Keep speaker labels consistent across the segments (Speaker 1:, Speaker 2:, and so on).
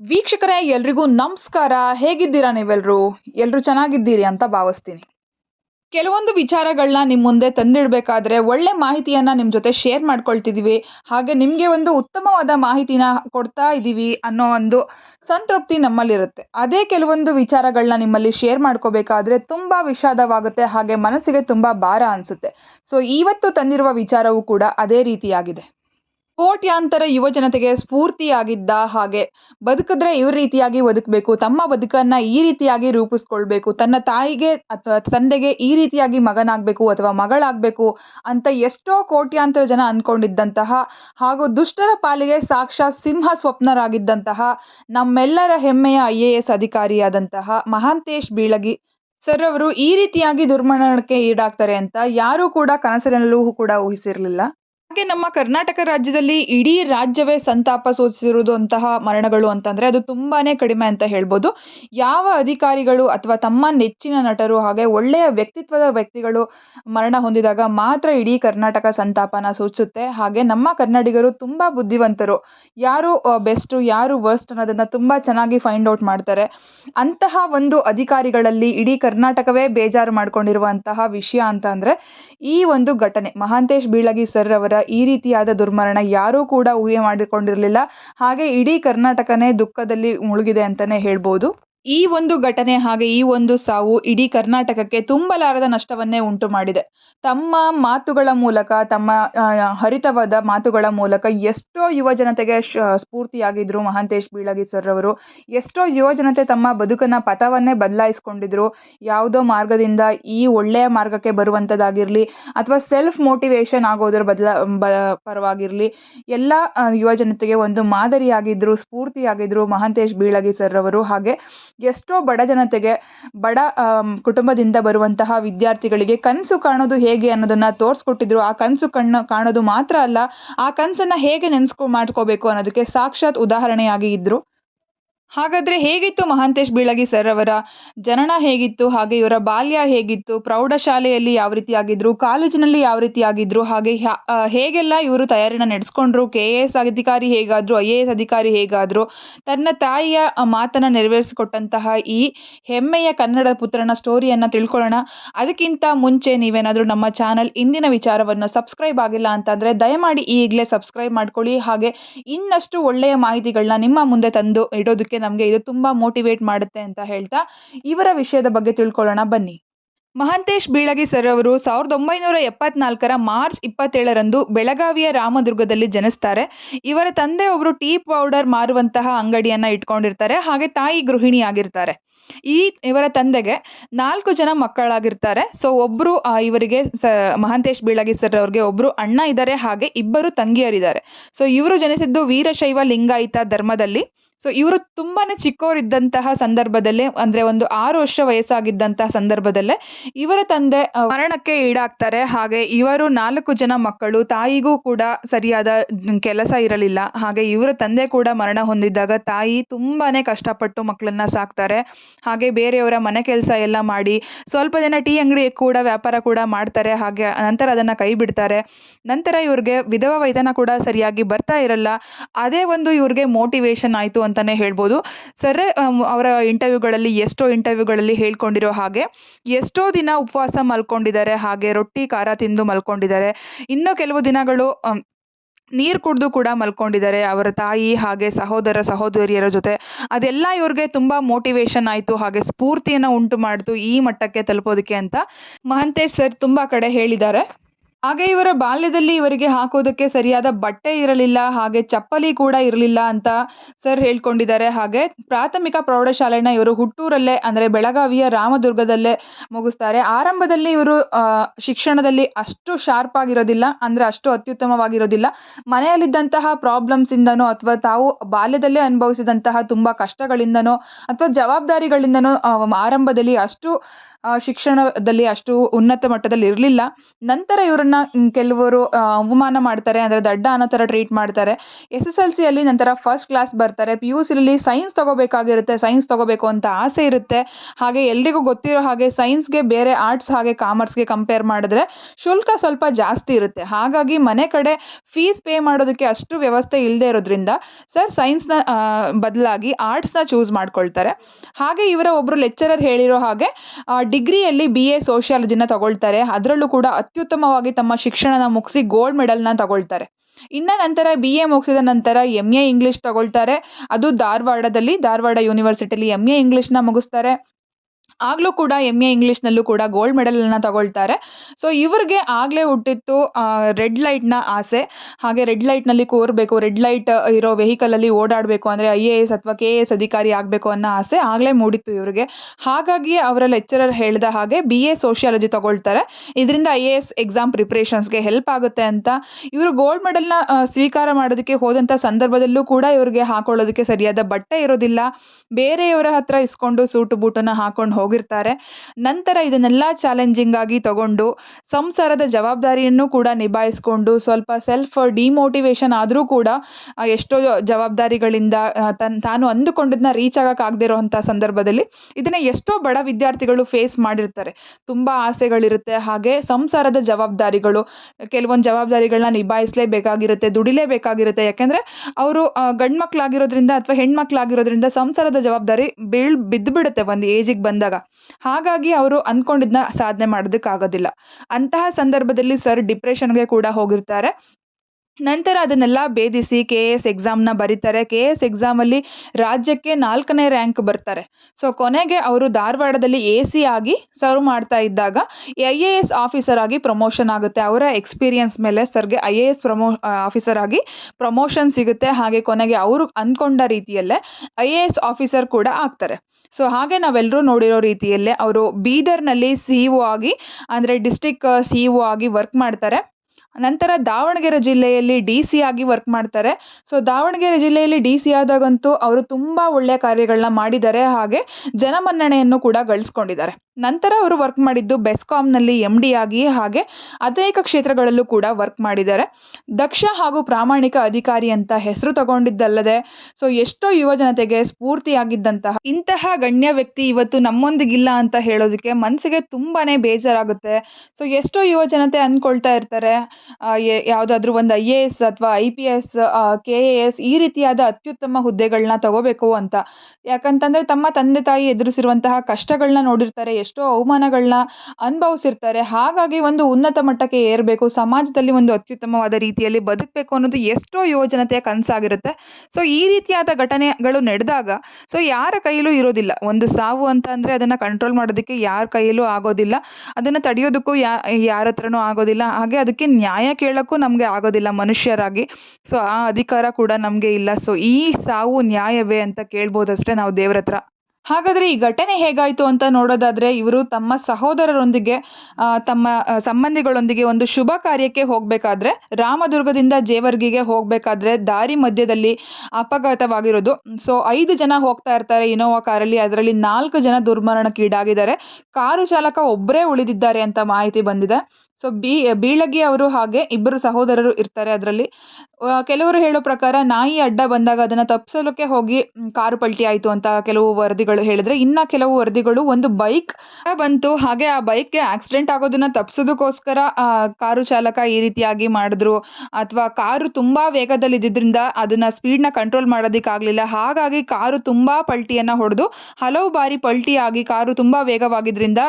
Speaker 1: ವೀಕ್ಷಕರೇ, ಎಲ್ರಿಗೂ ನಮಸ್ಕಾರ. ಹೇಗಿದ್ದೀರಾ ನೀವೆಲ್ಲರೂ ಎಲ್ಲರೂ ಚೆನ್ನಾಗಿದ್ದೀರಿ ಅಂತ ಭಾವಿಸ್ತೀನಿ. ಕೆಲವೊಂದು ವಿಚಾರಗಳನ್ನ ನಿಮ್ಮ ಮುಂದೆ ತಂದಿಡಬೇಕಾದ್ರೆ ಒಳ್ಳೆ ಮಾಹಿತಿಯನ್ನು ನಿಮ್ಮ ಜೊತೆ ಶೇರ್ ಮಾಡ್ಕೊಳ್ತಿದ್ದೀವಿ ಹಾಗೆ ನಿಮಗೆ ಒಂದು ಉತ್ತಮವಾದ ಮಾಹಿತಿನ ಕೊಡ್ತಾ ಇದ್ದೀವಿ ಅನ್ನೋ ಒಂದು ಸಂತೃಪ್ತಿ ನಮ್ಮಲ್ಲಿರುತ್ತೆ. ಅದೇ ಕೆಲವೊಂದು ವಿಚಾರಗಳನ್ನ ನಿಮ್ಮಲ್ಲಿ ಶೇರ್ ಮಾಡ್ಕೋಬೇಕಾದ್ರೆ ತುಂಬ ವಿಷಾದವಾಗುತ್ತೆ, ಹಾಗೆ ಮನಸ್ಸಿಗೆ ತುಂಬ ಭಾರ ಅನಿಸುತ್ತೆ. ಸೊ ಇವತ್ತು ತಂದಿರುವ ವಿಚಾರವೂ ಕೂಡ ಅದೇ ರೀತಿಯಾಗಿದೆ. ಕೋಟ್ಯಾಂತರ ಯುವ ಜನತೆಗೆ ಸ್ಫೂರ್ತಿಯಾಗಿದ್ದ ಹಾಗೆ. ಬದುಕಿದ್ರೆ ಇವ್ರ ರೀತಿಯಾಗಿ ಬದುಕಬೇಕು, ತಮ್ಮ ಬದುಕನ್ನು ಈ ರೀತಿಯಾಗಿ ರೂಪಿಸ್ಕೊಳ್ಬೇಕು, ತನ್ನ ತಾಯಿಗೆ ಅಥವಾ ತಂದೆಗೆ ಈ ರೀತಿಯಾಗಿ ಮಗನಾಗಬೇಕು ಅಥವಾ ಮಗಳಾಗಬೇಕು ಅಂತ ಎಷ್ಟೋ ಕೋಟ್ಯಾಂತರ ಜನ ಅಂದ್ಕೊಂಡಿದ್ದಂತಹ ಹಾಗೂ ದುಷ್ಟರ ಪಾಲಿಗೆ ಸಾಕ್ಷಾತ್ ಸಿಂಹ ಸ್ವಪ್ನರಾಗಿದ್ದಂತಹ ನಮ್ಮೆಲ್ಲರ ಹೆಮ್ಮೆಯ ಐ ಎ ಎಸ್ ಅಧಿಕಾರಿಯಾದಂತಹ ಮಹಾಂತೇಶ್ ಬೀಳಗಿ ಸರ್ ಅವರು ಈ ರೀತಿಯಾಗಿ ದುರ್ಮರಣಕ್ಕೆ ಈಡಾಗ್ತಾರೆ ಅಂತ ಯಾರೂ ಕೂಡ ಕನಸಿನಲ್ಲೂ ಕೂಡ ಊಹಿಸಿರಲಿಲ್ಲ. ಹಾಗೆ ನಮ್ಮ ಕರ್ನಾಟಕ ರಾಜ್ಯದಲ್ಲಿ ಇಡೀ ರಾಜ್ಯವೇ ಸಂತಾಪ ಸೂಚಿಸಿರುವುದು ಅಂತಹ ಮರಣಗಳು ಅಂತಂದರೆ ಅದು ತುಂಬಾ ಕಡಿಮೆ ಅಂತ ಹೇಳ್ಬೋದು. ಯಾವ ಅಧಿಕಾರಿಗಳು ಅಥವಾ ತಮ್ಮ ನೆಚ್ಚಿನ ನಟರು ಹಾಗೆ ಒಳ್ಳೆಯ ವ್ಯಕ್ತಿತ್ವದ ವ್ಯಕ್ತಿಗಳು ಮರಣ ಹೊಂದಿದಾಗ ಮಾತ್ರ ಇಡೀ ಕರ್ನಾಟಕ ಸಂತಾಪನ ಸೂಚಿಸುತ್ತೆ ಹಾಗೆ ನಮ್ಮ ಕನ್ನಡಿಗರು ತುಂಬ ಬುದ್ಧಿವಂತರು. ಯಾರು ಬೆಸ್ಟು, ಯಾರು ವರ್ಸ್ಟ್ ಅನ್ನೋದನ್ನು ತುಂಬ ಚೆನ್ನಾಗಿ ಫೈಂಡ್ ಔಟ್ ಮಾಡ್ತಾರೆ. ಅಂತಹ ಒಂದು ಅಧಿಕಾರಿಗಳಲ್ಲಿ ಇಡೀ ಕರ್ನಾಟಕವೇ ಬೇಜಾರು ಮಾಡ್ಕೊಂಡಿರುವಂತಹ ವಿಷಯ ಅಂತ ಅಂದರೆ ಈ ಒಂದು ಘಟನೆ. ಮಹಾಂತೇಶ್ ಬೀಳಗಿ ಸರ್ ಅವರ ಈ ರೀತಿಯಾದ ದುರ್ಮರಣ ಯಾರೂ ಕೂಡ ಊಹೆ ಮಾಡಿಕೊಂಡಿರಲಿಲ್ಲ. ಹಾಗೆ ಇಡೀ ಕರ್ನಾಟಕನೇ ದುಃಖದಲ್ಲಿ ಮುಳುಗಿದೆ ಅಂತಲೇ ಹೇಳ್ಬೋದು. ಈ ಒಂದು ಘಟನೆ ಹಾಗೆ ಈ ಒಂದು ಸಾವು ಇಡೀ ಕರ್ನಾಟಕಕ್ಕೆ ತುಂಬಲಾರದ ನಷ್ಟವನ್ನೇ ಉಂಟು ಮಾಡಿದೆ. ತಮ್ಮ ಮಾತುಗಳ ಮೂಲಕ, ತಮ್ಮ ಹರಿತವಾದ ಮಾತುಗಳ ಮೂಲಕ ಎಷ್ಟೋ ಯುವ ಜನತೆಗೆ ಸ್ಫೂರ್ತಿಯಾಗಿದ್ದರು ಮಹಾಂತೇಶ್ ಬೀಳಗಿ ಸರ್ ಅವರು ಎಷ್ಟೋ ಯುವ ಜನತೆ ತಮ್ಮ ಬದುಕನ್ನ ಪಥವನ್ನೇ ಬದಲಾಯಿಸ್ಕೊಂಡಿದ್ರು. ಯಾವುದೋ ಮಾರ್ಗದಿಂದ ಈ ಒಳ್ಳೆಯ ಮಾರ್ಗಕ್ಕೆ ಬರುವಂಥದ್ದಾಗಿರಲಿ ಅಥವಾ ಸೆಲ್ಫ್ ಮೋಟಿವೇಶನ್ ಆಗೋದ್ರ ಬದಲ, ಬ, ಪರವಾಗಿರಲಿ ಎಲ್ಲ ಯುವ ಜನತೆಗೆ ಒಂದು ಮಾದರಿಯಾಗಿದ್ದರು ಸ್ಫೂರ್ತಿಯಾಗಿದ್ದರು ಮಹಾಂತೇಶ್ ಬೀಳಗಿ ಸರ್ ಅವರು ಹಾಗೆ ಎಷ್ಟೋ ಬಡ ಜನತೆಗೆ, ಬಡ ಕುಟುಂಬದಿಂದ ಬರುವಂತಹ ವಿದ್ಯಾರ್ಥಿಗಳಿಗೆ ಕನಸು ಕಾಣೋದು ಹೇಗೆ ಅನ್ನೋದನ್ನು ತೋರಿಸ್ಕೊಟ್ಟಿದ್ರು. ಆ ಕನಸು ಕಣ್ಣು ಕಾಣೋದು ಮಾತ್ರ ಅಲ್ಲ, ಆ ಕನಸನ್ನು ಹೇಗೆ ನೆನೆಸ್ಕೊ, ಮಾಡ್ಕೋಬೇಕು ಅನ್ನೋದಕ್ಕೆ ಸಾಕ್ಷಾತ್ ಉದಾಹರಣೆಯಾಗಿ ಇದ್ದರು ಹಾಗಾದರೆ ಹೇಗಿತ್ತು ಮಹಾಂತೇಶ್ ಬೀಳಗಿ ಸರ್ ಅವರ ಜನನ ಹೇಗಿತ್ತು? ಹಾಗೆ ಇವರ ಬಾಲ್ಯ ಹೇಗಿತ್ತು? ಪ್ರೌಢಶಾಲೆಯಲ್ಲಿ ಯಾವ ರೀತಿಯಾಗಿದ್ದರು ಕಾಲೇಜಿನಲ್ಲಿ ಯಾವ ರೀತಿಯಾಗಿದ್ದರು ಹಾಗೆ ಹ್ಯಾ- ಹೇಗೆಲ್ಲ ಇವರು ತಯಾರಿನ ನಡೆಸ್ಕೊಂಡ್ರು? ಕೆ ಎ ಎಸ್ ಅಧಿಕಾರಿ ಹೇಗಾದರು? ಐ ಎ ಎಸ್ ಅಧಿಕಾರಿ ಹೇಗಾದರು? ತನ್ನ ತಾಯಿಯ ಮಾತನ್ನು ನೆರವೇರಿಸಿಕೊಟ್ಟಂತಹ ಈ ಹೆಮ್ಮೆಯ ಕನ್ನಡ ಪುತ್ರನ ಸ್ಟೋರಿಯನ್ನು ತಿಳ್ಕೊಳ್ಳೋಣ. ಅದಕ್ಕಿಂತ ಮುಂಚೆ ನೀವೇನಾದರೂ ನಮ್ಮ ಚಾನಲ್ ಇಂದಿನ ವಿಚಾರವನ್ನು ಸಬ್ಸ್ಕ್ರೈಬ್ ಆಗಿಲ್ಲ ಅಂತಂದರೆ ದಯಮಾಡಿ ಈಗಲೇ ಸಬ್ಸ್ಕ್ರೈಬ್ ಮಾಡ್ಕೊಳ್ಳಿ. ಹಾಗೆ ಇನ್ನಷ್ಟು ಒಳ್ಳೆಯ ಮಾಹಿತಿಗಳನ್ನ ನಿಮ್ಮ ಮುಂದೆ ತಂದು ಇಡೋದಕ್ಕೆ ನಮಗೆ ಇದು ತುಂಬ ಮೋಟಿವೇಟ್ ಮಾಡುತ್ತೆ ಅಂತ ಹೇಳ್ತಾ ಇವರ ವಿಷಯದ ಬಗ್ಗೆ ತಿಳ್ಕೊಳ್ಳೋಣ ಬನ್ನಿ. ಮಹಾಂತೇಶ್ ಬೀಳಗಿ ಸರ್ ಅವರು ಸಾವಿರದ ಒಂಬೈನೂರ ಎಪ್ಪತ್ನಾಲ್ಕರ ಮಾರ್ಚ್ ಇಪ್ಪತ್ತೇಳರಂದು ಬೆಳಗಾವಿಯ ರಾಮದುರ್ಗದಲ್ಲಿ ಜನಿಸ್ತಾರೆ. ಇವರ ತಂದೆ ಒಬ್ಬರು ಟೀ ಪೌಡರ್ ಮಾರುವಂತಹ ಅಂಗಡಿಯನ್ನು ಇಟ್ಕೊಂಡಿರ್ತಾರೆ. ಹಾಗೆ ತಾಯಿ ಗೃಹಿಣಿಯಾಗಿರ್ತಾರೆ. ಈ ಇವರ ತಂದೆಗೆ ನಾಲ್ಕು ಜನ ಮಕ್ಕಳಾಗಿರ್ತಾರೆ. ಸೊ ಒಬ್ಬರು ಇವರಿಗೆ ಸ, ಮಹಾಂತೇಶ್ ಬೀಳಗಿ ಸರ್ ಅವ್ರಿಗೆ ಒಬ್ಬರು ಅಣ್ಣ ಇದ್ದಾರೆ. ಹಾಗೆ ಇಬ್ಬರು ತಂಗಿಯರಿದ್ದಾರೆ. ಸೊ ಇವರು ಜನಿಸಿದ್ದು ವೀರಶೈವ ಲಿಂಗಾಯಿತ ಧರ್ಮದಲ್ಲಿ. ಸೊ ಇವರು ತುಂಬಾ ಚಿಕ್ಕವರಿದ್ದಂತಹ ಸಂದರ್ಭದಲ್ಲೇ, ಅಂದರೆ ಒಂದು ಆರು ವರ್ಷ ವಯಸ್ಸಾಗಿದ್ದಂತಹ ಸಂದರ್ಭದಲ್ಲೇ ಇವರ ತಂದೆ ಮರಣಕ್ಕೆ ಈಡಾಗ್ತಾರೆ. ಹಾಗೆ ಇವರು ನಾಲ್ಕು ಜನ ಮಕ್ಕಳು, ತಾಯಿಗೂ ಕೂಡ ಸರಿಯಾದ ಕೆಲಸ ಇರಲಿಲ್ಲ. ಹಾಗೆ ಇವರ ತಂದೆ ಕೂಡ ಮರಣ ಹೊಂದಿದ್ದಾಗ ತಾಯಿ ತುಂಬಾ ಕಷ್ಟಪಟ್ಟು ಮಕ್ಕಳನ್ನ ಸಾಕ್ತಾರೆ. ಹಾಗೆ ಬೇರೆಯವರ ಮನೆ ಕೆಲಸ ಎಲ್ಲ ಮಾಡಿ, ಸ್ವಲ್ಪ ದಿನ ಟೀ ಅಂಗಡಿ ಕೂಡ ವ್ಯಾಪಾರ ಕೂಡ ಮಾಡ್ತಾರೆ. ಹಾಗೆ ನಂತರ ಅದನ್ನು ಕೈ ಬಿಡ್ತಾರೆ. ನಂತರ ಇವ್ರಿಗೆ ವಿಧವಾ ವೈದನ ಕೂಡ ಸರಿಯಾಗಿ ಬರ್ತಾ ಇರಲ್ಲ. ಅದೇ ಒಂದು ಇವ್ರಿಗೆ ಮೋಟಿವೇಶನ್ ಆಯಿತು ಅಂತಲೇ ಹೇಳ್ಬೋದು. ಸರ್ ಅವರ ಇಂಟರ್ವ್ಯೂಗಳಲ್ಲಿ ಎಷ್ಟೋ ಇಂಟರ್ವ್ಯೂಗಳಲ್ಲಿ ಹೇಳ್ಕೊಂಡಿರೋ ಹಾಗೆ ಎಷ್ಟೋ ದಿನ ಉಪವಾಸ ಮಲ್ಕೊಂಡಿದ್ದಾರೆ, ಹಾಗೆ ರೊಟ್ಟಿ, ಖಾರ ತಿಂದು ಮಲ್ಕೊಂಡಿದ್ದಾರೆ. ಇನ್ನೂ ಕೆಲವು ದಿನಗಳು ನೀರು ಕುಡಿದು ಕೂಡ ಮಲ್ಕೊಂಡಿದ್ದಾರೆ ಅವರ ತಾಯಿ ಹಾಗೆ ಸಹೋದರ, ಸಹೋದರಿಯರ ಜೊತೆ. ಅದೆಲ್ಲ ಇವ್ರಿಗೆ ತುಂಬ ಮೋಟಿವೇಶನ್ ಆಯಿತು, ಹಾಗೆ ಸ್ಫೂರ್ತಿಯನ್ನು ಉಂಟು ಮಾಡಿತು ಈ ಮಟ್ಟಕ್ಕೆ ತಲುಪೋದಕ್ಕೆ ಅಂತ. ಮಹಂತೇಶ್ ಸರ್ ತುಂಬ ಕಡೆ ಹೇಳಿದ್ದಾರೆ. ಹಾಗೆ ಇವರ ಬಾಲ್ಯದಲ್ಲಿ ಇವರಿಗೆ ಹಾಕೋದಕ್ಕೆ ಸರಿಯಾದ ಬಟ್ಟೆ ಇರಲಿಲ್ಲ, ಹಾಗೆ ಚಪ್ಪಲಿ ಕೂಡ ಇರಲಿಲ್ಲ ಅಂತ ಸರ್ ಹೇಳ್ಕೊಂಡಿದ್ದಾರೆ. ಹಾಗೆ ಪ್ರಾಥಮಿಕ ಪ್ರೌಢಶಾಲೆನ ಇವರು ಹುಟ್ಟೂರಲ್ಲೇ, ಅಂದರೆ ಬೆಳಗಾವಿಯ ರಾಮದುರ್ಗದಲ್ಲೇ ಮುಗಿಸ್ತಾರೆ. ಆರಂಭದಲ್ಲಿ ಇವರು ಶಿಕ್ಷಣದಲ್ಲಿ ಅಷ್ಟು ಶಾರ್ಪ್ ಆಗಿರೋದಿಲ್ಲ, ಅಂದರೆ ಅಷ್ಟು ಅತ್ಯುತ್ತಮವಾಗಿರೋದಿಲ್ಲ. ಮನೆಯಲ್ಲಿದ್ದಂತಹ ಪ್ರಾಬ್ಲಮ್ಸಿಂದನೋ ಅಥವಾ ತಾವು ಬಾಲ್ಯದಲ್ಲೇ ಅನುಭವಿಸಿದಂತಹ ತುಂಬ ಕಷ್ಟಗಳಿಂದನೋ ಅಥವಾ ಜವಾಬ್ದಾರಿಗಳಿಂದನೋ ಆರಂಭದಲ್ಲಿ ಅಷ್ಟು ಶಿಕ್ಷಣದಲ್ಲಿ ಅಷ್ಟು ಉನ್ನತ ಮಟ್ಟದಲ್ಲಿ ಇರಲಿಲ್ಲ. ನಂತರ ಇವರನ್ನ ಕೆಲವರು ಅವಮಾನ ಮಾಡ್ತಾರೆ, ಅಂದರೆ ದಡ್ಡ ಅನ್ನೋ ಥರ ಟ್ರೀಟ್ ಮಾಡ್ತಾರೆ. ಎಸ್ ಎಸ್ ಎಲ್ ಸಿಯಲ್ಲಿ ನಂತರ ಫಸ್ಟ್ ಕ್ಲಾಸ್ ಬರ್ತಾರೆ. ಪಿ ಯು ಸಿಲಿ ಸೈನ್ಸ್ ತಗೋಬೇಕಾಗಿರುತ್ತೆ ಸೈನ್ಸ್ ತಗೋಬೇಕು ಅಂತ ಆಸೆ ಇರುತ್ತೆ. ಹಾಗೆ ಎಲ್ರಿಗೂ ಗೊತ್ತಿರೋ ಹಾಗೆ ಸೈನ್ಸ್ಗೆ ಬೇರೆ ಆರ್ಟ್ಸ್ ಹಾಗೆ ಕಾಮರ್ಸ್ಗೆ ಕಂಪೇರ್ ಮಾಡಿದ್ರೆ ಶುಲ್ಕ ಸ್ವಲ್ಪ ಜಾಸ್ತಿ ಇರುತ್ತೆ. ಹಾಗಾಗಿ ಮನೆ ಕಡೆ ಫೀಸ್ ಪೇ ಮಾಡೋದಕ್ಕೆ ಅಷ್ಟು ವ್ಯವಸ್ಥೆ ಇಲ್ಲದೆ ಇರೋದ್ರಿಂದ ಸರ್ ಸೈನ್ಸ್ನ ಬದಲಾಗಿ ಆರ್ಟ್ಸ್ನ ಚೂಸ್ ಮಾಡ್ಕೊಳ್ತಾರೆ. ಹಾಗೆ ಇವರ ಒಬ್ಬರು ಲೆಕ್ಚರರ್ ಹೇಳಿರೋ ಹಾಗೆ ಡಿಗ್ರಿಯಲ್ಲಿ ಬಿ ಎ ಸೋಷಿಯಾಲಜಿನ ತಗೊಳ್ತಾರೆ. ಅದರಲ್ಲೂ ಕೂಡ ಅತ್ಯುತ್ತಮವಾಗಿ ತಮ್ಮ ಶಿಕ್ಷಣನ ಮುಗಿಸಿ ಗೋಲ್ಡ್ ಮೆಡಲ್ನ ತಗೊಳ್ತಾರೆ. ಇನ್ನು ನಂತರ ಬಿ ಎ ಮುಗಿಸಿದ ನಂತರ ಎಂ ಎ ಇಂಗ್ಲೀಷ್ ತಗೊಳ್ತಾರೆ. ಅದು ಧಾರವಾಡದಲ್ಲಿ, ಧಾರವಾಡ ಯೂನಿವರ್ಸಿಟಿಲಿ ಎಂ ಎ ಇಂಗ್ಲೀಷ್ನ ಮುಗಿಸ್ತಾರೆ. ಆಗಲೂ ಕೂಡ ಎಂ ಎ ಇಂಗ್ಲೀಷ್ನಲ್ಲೂ ಕೂಡ ಗೋಲ್ಡ್ ಮೆಡಲನ್ನು ತಗೊಳ್ತಾರೆ. ಸೊ ಇವ್ರಿಗೆ ಆಗಲೇ ಹುಟ್ಟಿತ್ತು ರೆಡ್ ಲೈಟ್ನ ಆಸೆ. ಹಾಗೆ ರೆಡ್ ಲೈಟ್ನಲ್ಲಿ ಕೋರ್ಬೇಕು ರೆಡ್ ಲೈಟ್ ಇರೋ ವೆಹಿಕಲಲ್ಲಿ ಓಡಾಡಬೇಕು ಅಂದರೆ ಐ ಎ ಎಸ್ ಅಥವಾ ಕೆ ಎ ಎಸ್ ಅಧಿಕಾರಿ ಆಗಬೇಕು ಅನ್ನೋ ಆಸೆ ಆಗಲೇ ಮೂಡಿತ್ತು ಇವ್ರಿಗೆ. ಹಾಗಾಗಿ ಅವರ ಲೆಕ್ಚರರ್ ಹೇಳಿದ ಹಾಗೆ ಬಿ ಎ ಸೋಷಿಯಾಲಜಿ ತಗೊಳ್ತಾರೆ. ಇದರಿಂದ ಐ ಎ ಎಸ್ ಎಕ್ಸಾಮ್ ಪ್ರಿಪ್ರೇಷನ್ಸ್ಗೆ ಹೆಲ್ಪ್ ಆಗುತ್ತೆ ಅಂತ. ಇವರು ಗೋಲ್ಡ್ ಮೆಡಲ್ನ ಸ್ವೀಕಾರ ಮಾಡೋದಕ್ಕೆ ಹೋದಂಥ ಸಂದರ್ಭದಲ್ಲೂ ಕೂಡ ಇವ್ರಿಗೆ ಹಾಕೊಳ್ಳೋದಕ್ಕೆ ಸರಿಯಾದ ಬಟ್ಟೆ ಇರೋದಿಲ್ಲ. ಬೇರೆಯವರ ಹತ್ರ ಇಸ್ಕೊಂಡು ಸೂಟು ಬೂಟನ್ನು ಹಾಕೊಂಡು ಹೋಗಿರ್ತಾರೆ. ನಂತರ ಇದನ್ನೆಲ್ಲ ಚಾಲೆಂಜಿಂಗ್ ಆಗಿ ತಗೊಂಡು ಸಂಸಾರದ ಜವಾಬ್ದಾರಿಯನ್ನು ಕೂಡ ನಿಭಾಯಿಸ್ಕೊಂಡು ಸ್ವಲ್ಪ ಸೆಲ್ಫ್ ಡಿಮೋಟಿವೇಶನ್ ಆದರೂ ಕೂಡ ಎಷ್ಟೋ ಜವಾಬ್ದಾರಿಗಳಿಂದ ತನ್, ತಾನು ಅಂದುಕೊಂಡಿದ್ದನ್ನ ರೀಚ್ ಆಗೋಕ್ಕಾಗದೇ ಇರೋವಂಥ ಸಂದರ್ಭದಲ್ಲಿ ಇದನ್ನು ಎಷ್ಟೋ ಬಡ ವಿದ್ಯಾರ್ಥಿಗಳು ಫೇಸ್ ಮಾಡಿರ್ತಾರೆ. ತುಂಬ ಆಸೆಗಳಿರುತ್ತೆ. ಹಾಗೆ ಸಂಸಾರದ ಜವಾಬ್ದಾರಿಗಳು, ಕೆಲವೊಂದು ಜವಾಬ್ದಾರಿಗಳನ್ನ ನಿಭಾಯಿಸಲೇಬೇಕಾಗಿರುತ್ತೆ, ದುಡಿಲೇಬೇಕಾಗಿರುತ್ತೆ. ಯಾಕೆಂದರೆ ಅವರು ಗಂಡ್ಮಕ್ಳಾಗಿರೋದ್ರಿಂದ ಅಥವಾ ಹೆಣ್ಮಕ್ಳಾಗಿರೋದ್ರಿಂದ ಸಂಸಾರದ ಜವಾಬ್ದಾರಿ ಬೀಳ್, ಬಿದ್ದು ಬಿಡುತ್ತೆ. ಒಂದು ಏಜಿಗೆ ಬಂದಾಗ. ಹಾಗಾಗಿ ಅವರು ಅಂದ್ಕೊಂಡಿದ್ದನ್ನ ಸಾಧನೆ ಮಾಡೋದಕ್ಕಾಗೋದಿಲ್ಲ. ಅಂತಹ ಸಂದರ್ಭದಲ್ಲಿ ಸರ್ ಡಿಪ್ರೆಷನ್ಗೆ ಕೂಡ ಹೋಗಿರ್ತಾರೆ. ನಂತರ ಅದನ್ನೆಲ್ಲ ಭೇದಿಸಿ ಕೆ ಎ ಎಸ್ ಎಕ್ಸಾಮ್ನ ಬರೀತಾರೆ. ಕೆ ಎ ಎಸ್ ಎಕ್ಸಾಮಲ್ಲಿ ರಾಜ್ಯಕ್ಕೆ ನಾಲ್ಕನೇ ರ್ಯಾಂಕ್ ಬರ್ತಾರೆ. ಸೊ ಕೊನೆಗೆ ಅವರು ಧಾರವಾಡದಲ್ಲಿ ಎ ಸಿ ಆಗಿ ಸರ್ವ್ ಮಾಡ್ತಾ ಇದ್ದಾಗ ಐ ಎ ಎಸ್ ಆಫೀಸರ್ ಆಗಿ ಪ್ರಮೋಷನ್ ಆಗುತ್ತೆ. ಅವರ ಎಕ್ಸ್ಪೀರಿಯನ್ಸ್ ಮೇಲೆ ಸರ್ಗೆ I A S promo officer ಆಗಿ ಪ್ರಮೋಷನ್ ಸಿಗುತ್ತೆ. ಹಾಗೆ ಕೊನೆಗೆ ಅವರು ಅಂದ್ಕೊಂಡ ರೀತಿಯಲ್ಲೇ ಐ ಎ ಎಸ್ ಆಫೀಸರ್ ಕೂಡ ಆಗ್ತಾರೆ. ಸೊ ಹಾಗೆ ನಾವೆಲ್ಲರೂ ನೋಡಿರೋ ರೀತಿಯಲ್ಲೇ ಅವರು ಬೀದರ್ನಲ್ಲಿ ಸಿ ಇ ಒ ಆಗಿ, ಅಂದರೆ ಡಿಸ್ಟಿಕ್ ಸಿ ಇ ಒ ಆಗಿ ವರ್ಕ್ ಮಾಡ್ತಾರೆ. ನಂತರ ದಾವಣಗೆರೆ ಜಿಲ್ಲೆಯಲ್ಲಿ ಡಿ ಸಿ ಆಗಿ ವರ್ಕ್ ಮಾಡ್ತಾರೆ. ಸೊ ದಾವಣಗೆರೆ ಜಿಲ್ಲೆಯಲ್ಲಿ ಡಿ ಸಿ ಆದಾಗಂತೂ ಅವರು ತುಂಬ ಒಳ್ಳೆಯ ಕಾರ್ಯಗಳನ್ನ ಮಾಡಿದ್ದಾರೆ. ಹಾಗೆ ಜನಮನ್ನಣೆಯನ್ನು ಕೂಡ ಗಳಿಸ್ಕೊಂಡಿದ್ದಾರೆ. ನಂತರ ಅವರು ವರ್ಕ್ ಮಾಡಿದ್ದು ಬೆಸ್ಕಾಂನಲ್ಲಿ ಎಂ ಡಿ ಆಗಿ ಹಾಗೆ ಅನೇಕ ಕ್ಷೇತ್ರಗಳಲ್ಲೂ ಕೂಡ ವರ್ಕ್ ಮಾಡಿದ್ದಾರೆ. ದಕ್ಷ ಹಾಗೂ ಪ್ರಾಮಾಣಿಕ ಅಧಿಕಾರಿ ಅಂತ ಹೆಸರು ತಗೊಂಡಿದ್ದಲ್ಲದೆ ಸೊ ಎಷ್ಟೋ ಯುವ ಜನತೆಗೆ ಸ್ಫೂರ್ತಿಯಾಗಿದ್ದಂತಹ ಇಂತಹ ಗಣ್ಯ ವ್ಯಕ್ತಿ ಇವತ್ತು ನಮ್ಮೊಂದಿಗಿಲ್ಲ ಅಂತ ಹೇಳೋದಕ್ಕೆ ಮನಸ್ಸಿಗೆ ತುಂಬಾ ಬೇಜಾರಾಗುತ್ತೆ. ಸೊ ಎಷ್ಟೋ ಯುವ ಜನತೆ ಅಂದ್ಕೊಳ್ತಾ ಇರ್ತಾರೆ ಯಾವುದಾದ್ರೂ ಒಂದು ಐ ಎ ಎಸ್ ಅಥವಾ I P S K A S ಈ ರೀತಿಯಾದ ಅತ್ಯುತ್ತಮ ಹುದ್ದೆಗಳನ್ನ ತಗೋಬೇಕು ಅಂತ. ಯಾಕಂತಂದರೆ ತಮ್ಮ ತಂದೆ ತಾಯಿ ಎದುರಿಸಿರುವಂತಹ ಕಷ್ಟಗಳನ್ನ ನೋಡಿರ್ತಾರೆ ಎಷ್ಟೋ ಅವಮಾನಗಳನ್ನ ಅನುಭವಿಸಿರ್ತಾರೆ. ಹಾಗಾಗಿ ಒಂದು ಉನ್ನತ ಮಟ್ಟಕ್ಕೆ ಏರಬೇಕು, ಸಮಾಜದಲ್ಲಿ ಒಂದು ಅತ್ಯುತ್ತಮವಾದ ರೀತಿಯಲ್ಲಿ ಬದುಕಬೇಕು ಅನ್ನೋದು ಎಷ್ಟೋ ಯೋಜನತೆಯ ಜನತೆಯ ಕನಸಾಗಿರುತ್ತೆ. ಸೊ ಈ ರೀತಿಯಾದ ಘಟನೆಗಳು ನಡೆದಾಗ ಸೊ ಯಾರ ಕೈಯಲ್ಲೂ ಇರೋದಿಲ್ಲ. ಒಂದು ಸಾವು ಅಂತ ಅಂದರೆ ಅದನ್ನು ಕಂಟ್ರೋಲ್ ಮಾಡೋದಕ್ಕೆ ಯಾರ ಕೈಯಲ್ಲೂ ಆಗೋದಿಲ್ಲ. ಅದನ್ನು ತಡೆಯೋದಕ್ಕೂ ಯಾ, ಯಾರ ಹತ್ರನೂ ಆಗೋದಿಲ್ಲ. ಹಾಗೆ ಅದಕ್ಕೆ ನ್ಯಾಯ ಕೇಳೋಕ್ಕೂ ನಮಗೆ ಆಗೋದಿಲ್ಲ ಮನುಷ್ಯರಾಗಿ. ಸೊ ಆ ಅಧಿಕಾರ ಕೂಡ ನಮಗೆ ಇಲ್ಲ. ಸೊ ಈ ಸಾವು ನ್ಯಾಯವೇ ಅಂತ ಕೇಳ್ಬೋದಷ್ಟೇ ನಾವು ದೇವ್ರ ಹತ್ರ ಹಾಗಾದರೆ ಈ ಘಟನೆ ಹೇಗಾಯಿತು ಅಂತ ನೋಡೋದಾದರೆ ಇವರು ತಮ್ಮ ಸಹೋದರರೊಂದಿಗೆ ತಮ್ಮ ಸಂಬಂಧಿಗಳೊಂದಿಗೆ ಒಂದು ಶುಭ ಕಾರ್ಯಕ್ಕೆ ಹೋಗಬೇಕಾದ್ರೆ, ರಾಮದುರ್ಗದಿಂದ ಜೇವರ್ಗಿಗೆ ಹೋಗಬೇಕಾದ್ರೆ ದಾರಿ ಮಧ್ಯದಲ್ಲಿ ಅಪಘಾತವಾಗಿರೋದು. ಸೊ ಐದು ಜನ ಹೋಗ್ತಾ ಇರ್ತಾರೆ ಇನೋವಾ ಕಾರಲ್ಲಿ. ಅದರಲ್ಲಿ ನಾಲ್ಕು ಜನ ದುರ್ಮರಣಕ್ಕೀಡಾಗಿದ್ದಾರೆ ಕಾರು ಚಾಲಕ ಒಬ್ಬರೇ ಉಳಿದಿದ್ದಾರೆ ಅಂತ ಮಾಹಿತಿ ಬಂದಿದೆ. ಸೊ ಬಿ, ಬೀಳಗಿ ಅವರು ಹಾಗೆ ಇಬ್ಬರು ಸಹೋದರರು ಇರ್ತಾರೆ ಅದರಲ್ಲಿ. ಕೆಲವರು ಹೇಳೋ ಪ್ರಕಾರ ನಾಯಿ ಅಡ್ಡ ಬಂದಾಗ ಅದನ್ನು ತಪ್ಪಿಸೋಕೆ ಹೋಗಿ ಕಾರು ಪಲ್ಟಿ ಆಯಿತು ಅಂತ ಕೆಲವು ವರದಿಗಳು ಹೇಳಿದ್ರೆ, ಇನ್ನು ಕೆಲವು ವರದಿಗಳು ಒಂದು ಬೈಕ್ ಬಂತು, ಹಾಗೆ ಆ ಬೈಕ್ಗೆ ಆಕ್ಸಿಡೆಂಟ್ ಆಗೋದನ್ನ ತಪ್ಸೋದಕ್ಕೋಸ್ಕರ ಕಾರು ಚಾಲಕ ಈ ರೀತಿಯಾಗಿ ಮಾಡಿದ್ರು, ಅಥವಾ ಕಾರು ತುಂಬ ವೇಗದಲ್ಲಿ ಇದ್ದಿದ್ದರಿಂದ ಅದನ್ನು ಸ್ಪೀಡ್ನ ಕಂಟ್ರೋಲ್ ಮಾಡೋದಕ್ಕಾಗಲಿಲ್ಲ, ಹಾಗಾಗಿ ಕಾರು ತುಂಬ ಪಲ್ಟಿಯನ್ನು ಹೊಡೆದು, ಹಲವು ಬಾರಿ ಪಲ್ಟಿ ಆಗಿ ಕಾರು ತುಂಬ ವೇಗವಾಗಿದ್ದರಿಂದ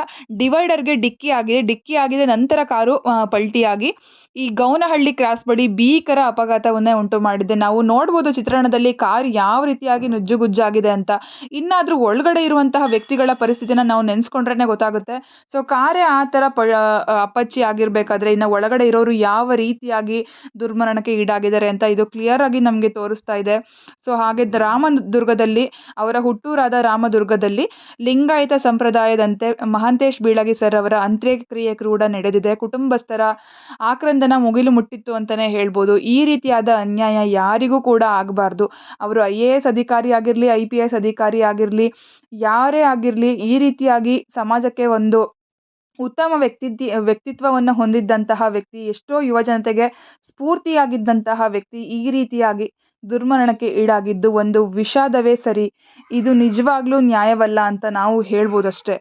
Speaker 1: ಡಿವೈಡರ್ಗೆ ಡಿಕ್ಕಿ ಆಗಿದೆ ಡಿಕ್ಕಿ ಆಗಿದೆ ನಂತರ ಕಾರು ಪಲ್ಟಿಯಾಗಿ, ಈ ಗೌನಹಳ್ಳಿ ಕ್ರಾಸ್ ಬಳಿ ಭೀಕರ ಅಪಘಾತವನ್ನೇ ಉಂಟು ಮಾಡಿದೆ ನಾವು ನೋಡ್ಬೋದು ಚಿತ್ರಣದಲ್ಲಿ ಕಾರ್ ಯಾವ ರೀತಿಯಾಗಿ ನುಜ್ಜುಗುಜ್ಜಾಗಿದೆ ಅಂತ. ಇನ್ನಾದರೂ ಒಳಗಡೆ ಇರುವಂತಹ ವ್ಯಕ್ತಿಗಳ ಪರಿಸ್ಥಿತಿನ ನಾವು ನೆನ್ಸ್ಕೊಂಡ್ರೇನೆ ಗೊತ್ತಾಗುತ್ತೆ. ಸೊ ಕಾರೇ ಆ ಥರ ಪ ಅಪ್ಪಚ್ಚಿ ಆಗಿರಬೇಕಾದ್ರೆ ಇನ್ನು ಒಳಗಡೆ ಇರೋರು ಯಾವ ರೀತಿಯಾಗಿ ದುರ್ಮರಣಕ್ಕೆ ಈಡಾಗಿದ್ದಾರೆ ಅಂತ ಇದು ಕ್ಲಿಯರ್ ಆಗಿ ನಮಗೆ ತೋರಿಸ್ತಾ ಇದೆ. ಸೊ ಹಾಗೆ ರಾಮದುರ್ಗದಲ್ಲಿ, ಅವರ ಹುಟ್ಟೂರಾದ ರಾಮದುರ್ಗದಲ್ಲಿ ಲಿಂಗಾಯತ ಸಂಪ್ರದಾಯದಂತೆ ಮಹಾಂತೇಶ್ ಬೀಳಗಿ ಸರ್ ಅವರ ಅಂತ್ಯಕ್ರಿಯೆ ಕೂಡ ನಡೆದಿದೆ. ಕುಟುಂಬಸ್ಥರ ಆಕ್ರಂದನ ಮುಗಿಲು ಮುಟ್ಟಿತ್ತು ಅಂತಲೇ ಹೇಳ್ಬೋದು. ಈ ರೀತಿಯ ರೀತಿಯಾದ ಅನ್ಯಾಯ ಯಾರಿಗೂ ಕೂಡ ಆಗಬಾರ್ದು. ಅವರು ಐ ಎ ಎಸ್ ಅಧಿಕಾರಿ ಆಗಿರಲಿ, ಐ ಪಿ ಎಸ್ ಅಧಿಕಾರಿ ಆಗಿರಲಿ, ಯಾರೇ ಆಗಿರಲಿ, ಈ ರೀತಿಯಾಗಿ ಸಮಾಜಕ್ಕೆ ಒಂದು ಉತ್ತಮ ವ್ಯಕ್ತಿತ್ವ, ವ್ಯಕ್ತಿತ್ವವನ್ನು ಹೊಂದಿದ್ದಂತಹ ವ್ಯಕ್ತಿ, ಎಷ್ಟೋ ಯುವ ಜನತೆಗೆ ಸ್ಫೂರ್ತಿಯಾಗಿದ್ದಂತಹ ವ್ಯಕ್ತಿ ಈ ರೀತಿಯಾಗಿ ದುರ್ಮರಣಕ್ಕೆ ಈಡಾಗಿದ್ದು ಒಂದು ವಿಷಾದವೇ ಸರಿ. ಇದು ನಿಜವಾಗ್ಲೂ ನ್ಯಾಯವಲ್ಲ ಅಂತ ನಾವು ಹೇಳ್ಬೋದಷ್ಟೇ.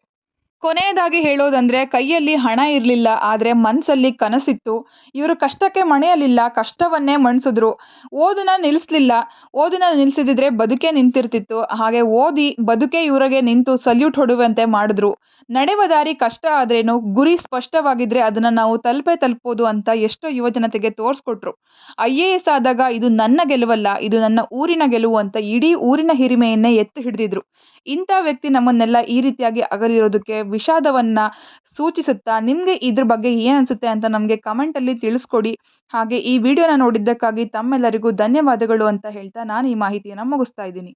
Speaker 1: ಕೊನೆಯದಾಗಿ ಹೇಳೋದಂದರೆ, ಕೈಯಲ್ಲಿ ಹಣ ಇರಲಿಲ್ಲ, ಆದರೆ ಮನಸ್ಸಲ್ಲಿ ಕನಸಿತ್ತು. ಇವರು ಕಷ್ಟಕ್ಕೆ ಮಣೆಯಲಿಲ್ಲ ಕಷ್ಟವನ್ನೇ ಮಣಿಸಿದ್ರು. ಓದನ್ನ ನಿಲ್ಲಿಸಲಿಲ್ಲ ಓದನ್ನ ನಿಲ್ಲಿಸಿದ್ರೆ ಬದುಕೇ ನಿಂತಿರ್ತಿತ್ತು. ಹಾಗೆ ಓದಿ ಬದುಕೇ ಇವರಿಗೆ ನಿಂತು ಸಲ್ಯೂಟ್ ಹೊಡುವಂತೆ ಮಾಡಿದ್ರು. ನಡೆಯುವ ದಾರಿ ಕಷ್ಟ ಆದ್ರೇನು, ಗುರಿ ಸ್ಪಷ್ಟವಾಗಿದ್ದರೆ ಅದನ್ನು ನಾವು ತಲುಪೇ ತಲುಪೋದು ಅಂತ ಎಷ್ಟೋ ಯುವಜನತೆಗೆ ತೋರಿಸ್ಕೊಟ್ರು. ಐ ಎ ಎಸ್ ಆದಾಗ ಇದು ನನ್ನ ಗೆಲುವಲ್ಲ, ಇದು ನನ್ನ ಊರಿನ ಗೆಲುವು ಅಂತ ಇಡೀ ಊರಿನ ಹಿರಿಮೆಯನ್ನೇ ಎತ್ತಿ ಹಿಡಿದಿದ್ರು. ಇಂಥ ವ್ಯಕ್ತಿ ನಮ್ಮನ್ನೆಲ್ಲ ಈ ರೀತಿಯಾಗಿ ಅಗಲಿರೋದಕ್ಕೆ ವಿಷಾದವನ್ನು ಸೂಚಿಸುತ್ತಾ, ನಿಮಗೆ ಇದ್ರ ಬಗ್ಗೆ ಏನು ಅನಿಸುತ್ತೆ ಅಂತ ನಮಗೆ ಕಮೆಂಟಲ್ಲಿ ತಿಳಿಸ್ಕೊಡಿ. ಹಾಗೆ ಈ ವಿಡಿಯೋನ ನೋಡಿದ್ದಕ್ಕಾಗಿ ತಮ್ಮೆಲ್ಲರಿಗೂ ಧನ್ಯವಾದಗಳು ಅಂತ ಹೇಳ್ತಾ ನಾನು ಈ ಮಾಹಿತಿಯನ್ನು ಮುಗಿಸ್ತಾ ಇದ್ದೀನಿ.